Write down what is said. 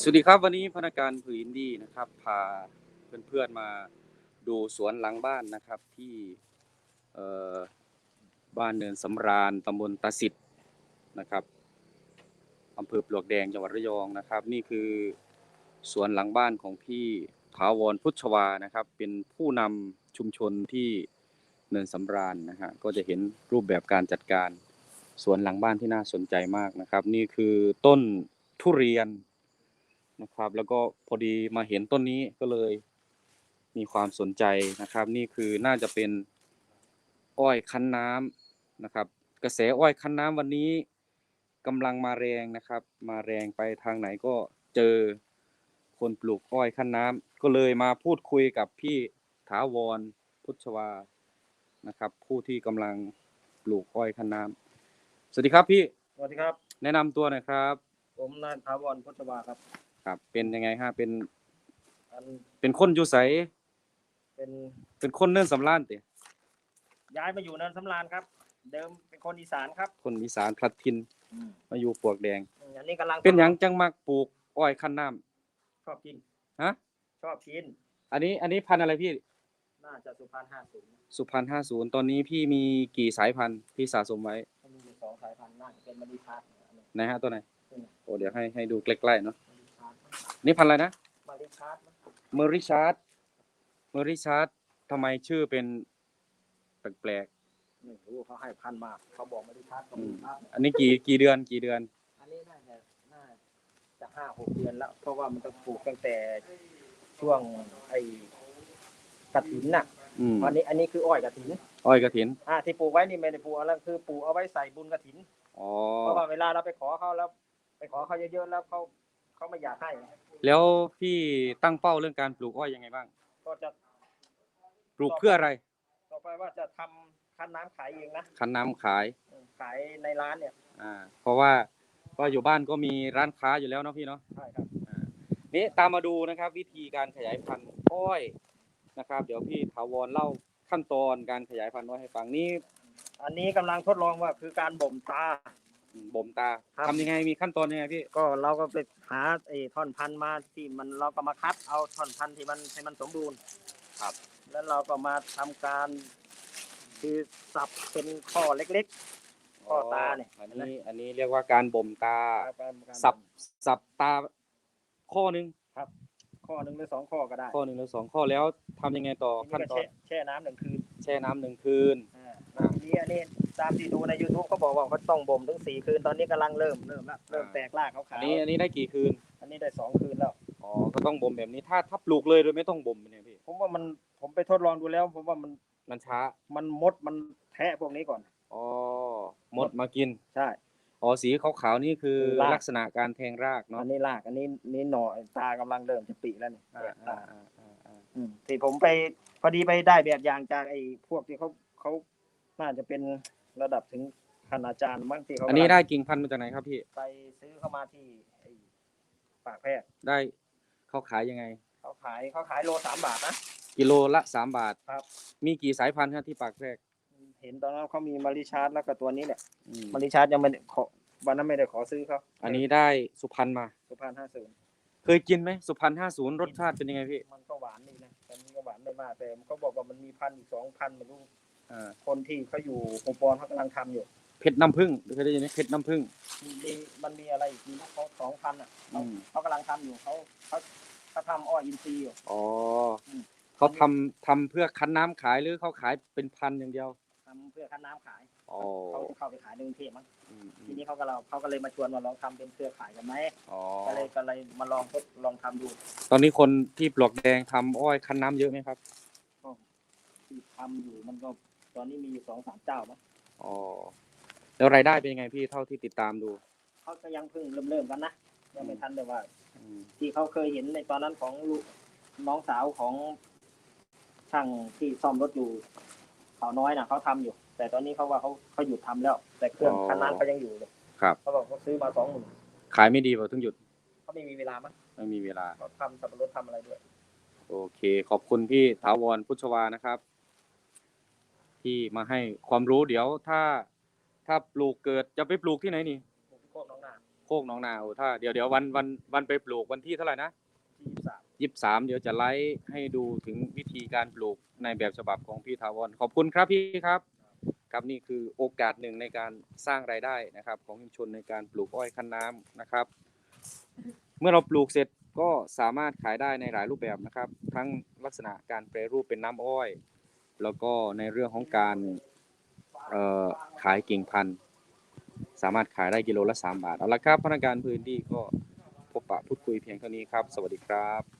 สวัสดีครับวันนี้พนักงานผืนดี้นะครับ พาเพื่อนๆมาดูสวนหลังบ้านนะครับที่บ้านเนินสำราญตำบลตาสิทธ์นะครับอำเภอปลวกแดงจังหวัดระยองนะครับ นี่คือสวนหลังบ้านของพี่ถาวรพุชวานะครับ เป็นผู้นำชุมชนที่เนินสำราญนะฮะก็จะเห็นรูปแบบการจัดการ สวนหลังบ้านที่น่าสนใจมากนะครับ นี่คือต้นทุเรียนนะครับ แล้วก็พอดีมาเห็นต้นนี้ก็เลยมีความสนใจนะครับ นี่คือน่าจะเป็นอ้อยคั้นน้ำนะครับ กระแสอ้อยคั้นน้ำวันนี้กำลังมาแรงนะครับ มาแรงไปทางไหนก็เจอคนปลูกอ้อยคั้นน้ำก็เลยมาพูดคุยกับพี่ถาวรพุทธวานะครับ ผู้ที่กำลังปลูกอ้อยคั้นน้ำ สวัสดีครับพี่สวัสดีครับ แนะนำตัวหน่อยครับผมนายถาวรพุทธวาครับครับ เป็นยังไงฮะเป็นอันเป็นคนอยู่ไสเป็นเป็นคนเนินสำรานติย้ายมาอยู่เนินสำราญครับ เดิมเป็นคนอีสานครับคนอีสานพลัดทินมาอยู่ปลวกแดง อันนี้กำลังเป็นหยังจังมักปลูกอ้อยคั้นน้ำ ชอบกินฮะ ชอบกินอันนี้อันนี้พันธุ์อะไรพี่น่าจะสุพรรณห้าศูนย์สุพรรณห้าศูนย์ตอนนี้พี่มีกี่สายพันธุ์ที่สะสมไว้มี อยู่สองสายพันธุ์น่าจะเป็นมณีพัฒน์อันนี้ไหนฮะตัวไหนนี่ไงโอ้เดี๋ยวให้ให้ดูใกล้ๆเนาะมณีพัฒน์นี่พันธุ์อะไรนะมณีพัฒน์เมอริชาร์ดเมอริชาร์ดทำไมชื่อเป็นแปลกไม่รู้เขาให้พันธุ์มาเขาบอกมณีพัฒน์กับอืมมณีพัฒน์ๆอันนี้กี่กี่เดือนกี่เดือน อันนี้น่าจะน่าจะห้าหกเดือนแล้ว เพราะว่ามันต้องปลูกตั้งแต่ช่วงไอ้กระถินน่ะ อืมอันนี้อันนี้คืออ้อยกระถินอ้อยกระถินอ่าที่ปลูกไว้นี่ไม่ได้ปลูกอะไรคือปลูกเอาไว้ใส่บุญกระถินอ๋อเพราะว่าเวลาเราไปขอเขาแล้ว ไปขอเขาเยอะๆแล้วเขาเขาไม่อยากให้แล้วพี่ตั้งเป้าเรื่องการปลูกอ้อยยังไงบ้าง ก็จะปลูกเพื่ออะไร ต่อไปว่าจะทำคั้นน้ำขายเองนะคั้นน้ำขายอืมขายในร้านเนี่ยอ่า เพราะว่าก็อยู่บ้านก็มีร้านค้าอยู่แล้วเนาะพี่เนาะ ใช่ครับ นี่ตามมาดูนะครับ วิธีการขยายพันธุ์อ้อย นะครับ เดี๋ยวพี่ถาวรเล่าขั้นตอนการขยายพันธุ์อ้อยให้ฟังนี่อันนี้กำลังทดลองว่าคือการบ่มตา บ่มตาครับ ทำยังไงมีขั้นตอนยังไงพี่ก็เราก็ไปหาไอ้ท่อนพันธุ์มาที่มันเราก็มาคัดเอาท่อนพันธุ์ที่มันให้มันสมบูรณ์ครับ แล้วเราก็มาทำการ คือสับเป็นข้อเล็ก ข้อตาเนี่ย อันนี้อันนี้เรียกว่าการบ่มตาๆการการสับสับตาข้อหนึ่ง ข้อหนึ่งหรือสองข้อก็ได้ข้อหนึ่งหรือสองข้อแล้วทำยังไงต่อทีขั้นนี้ตก็อนแช่แช่น้ำหนึ่งคืนแช่น้ำหนึ่งคืนอ่า ทีนี้อันนี้ตามที่ดูใน YouTube เขาบอกว่าเขาต้องบ่มถึงสี่คืน ตอนนี้กำลังเริ่มเริ่มแล้วเริ่มแตกรากขาวอันๆนี้อันนี้ได้กี่คืนอันนี้ได้สองคืนแล้ว อ๋อก็ต้องบ่มแบบนี้ถ้าถ้าปลูกเลยโดยไม่ต้องบ่มเป็นไงพี่ผมว่ามันผมไปทดลองดูแล้ว ผมว่ามันมันช้ามันมดมันแทะพวกนี้ก่อน อ๋อมดมากิน ใช่ อ๋อสีขาวๆนี่คือราก ลักษณะการแทงรากเนาะอันนี้รากอันนี้นี่หน่อตากำลังเริ่มจะปีแล้วนี่อ่าแตกอ่าตาอ่าอ่าอ่าอืมที่ผมไปพอดีไปได้แบบอย่างจากไอ้พวกที่เขาเขาน่าจะเป็นระดับถึงคณาจารย์มั้งที่เขาอันนี้ได้กิ่งพันธุ์มาจากไหนครับพี่ ไปซื้อเข้ามาที่ไอ้ปากแพทย์ได้เขาขายยังไง เขาขายเขาขายโลสามบาทนะ กิโลละสามบาท ครับ มีกี่สายพันธุ์ครับที่ปากแพรก เห็นตอนนั้นเขามีมาริชาร์ดแล้วก็ตัวนี้เนี่ยอืมมาริชาร์ดยังไม่ได้ขอวันนั้นไม่ได้ขอซื้อเขาอันนี้ได้สุพรรณมา สุพรรณห้าศูนย์เคยกินไหมสุพรรณห้าศูนย์รสชาติเป็นยังไงพี่มันก็หวานนี่นะแต่มันก็หวานไม่มากแต่มันก็บอกว่ามันมีพันธุ์อีกสองพันไม่รู้อ่าคนที่เขาอยู่โอปอนเขากำลังทำอยู่เพชรน้ำผึ้งเคยได้ยินไหมเพชรน้ำผึ้งมีมันมีอะไรอีกมีเขาสองพันอะเขาอืมเขากำลังทำอยู่เขาเขาเขาทำอ้อยอินทรีย์อยู่ อ๋ออม เขาทำทำเพื่อคั้นน้ำขายหรือเขาขายเป็นพันอย่างเดียว ทำเพื่อคั้นน้ำขายอ๋อเขาจะเข้าไปขายในกรุงเทพมั้งอืมอืทีมนี้เขาก็เราเขาก็เลยมาชวนมาลองทำเป็นเครือข่ายกันไหมอ๋อก็เลยก็เลยมาลองทดลองทำดูตอนนี้คนที่ปลวกแดงทำอ้อยคั้นน้ำเยอะไหมครับที่ทำอยู่มันก็ตอนนี้มีอยู่สองสามเจ้ามั้งอ๋อแล้วรายได้เป็นยังไงพี่เท่าที่ติดตามดูเขาก็ยังเพิ่งเริ่มเริ่มๆกันนะยังไม่ทันเลยว่า อืมที่เขาเคยเห็นในตอนนั้นของลูกน้องสาวของช่างที่ซ่อมรถอยู่ เขาน้อยนะเขาทำอยู่ แต่ตอนนี้เขาว่าเขาเขาหยุดทำแล้ว แต่เครื่องคันนั้นเขายังอยู่เลยครับเขาบอกเขาซื้อมาสองหมื่นขายไม่ดีกว่าต้องหยุดเขาไม่มีเวลามั้งไม่มีเวลาเขาทำสับปะรดทำอะไรด้วย โอเค ขอบคุณพี่ถาวรพุชวานะครับ ที่มาให้ความรู้เดี๋ยวถ้าถ้าปลูกเกิดจะไปปลูกที่ไหนนี่ปลูกที่โคกน้องนาโโคกหน้องนาโอ้ถ้าเดี๋ยวเดี๋ยววันวันวันไปปลูกวันที่เท่าไหร่นะที่สาม ยี่สามเดี๋ยวจะไลฟ์ให้ดูถึงวิธีการปลูกในแบบฉบับของพี่ทาวรขอบคุณครับพี่ครับครับนี่คือโอกาสหนึ่งในการสร้างรายได้นะครับ ของชุมชนในการปลูกอ้อยคั้นน้ำนะครับ เมื่อเราปลูกเสร็จก็สามารถขายได้ในหลายรูปแบบนะครับ ทั้งลักษณะการแปรรูปเป็นน้ำอ้อย แล้วก็ในเรื่องของการขายกิ่งพันธุ์สามารถขายได้กิโลละ 3 บาท เอาละครับพนักงานพื้นที่ก็พบปะพูดคุยเพียงเท่านี้ครับ สวัสดีครับ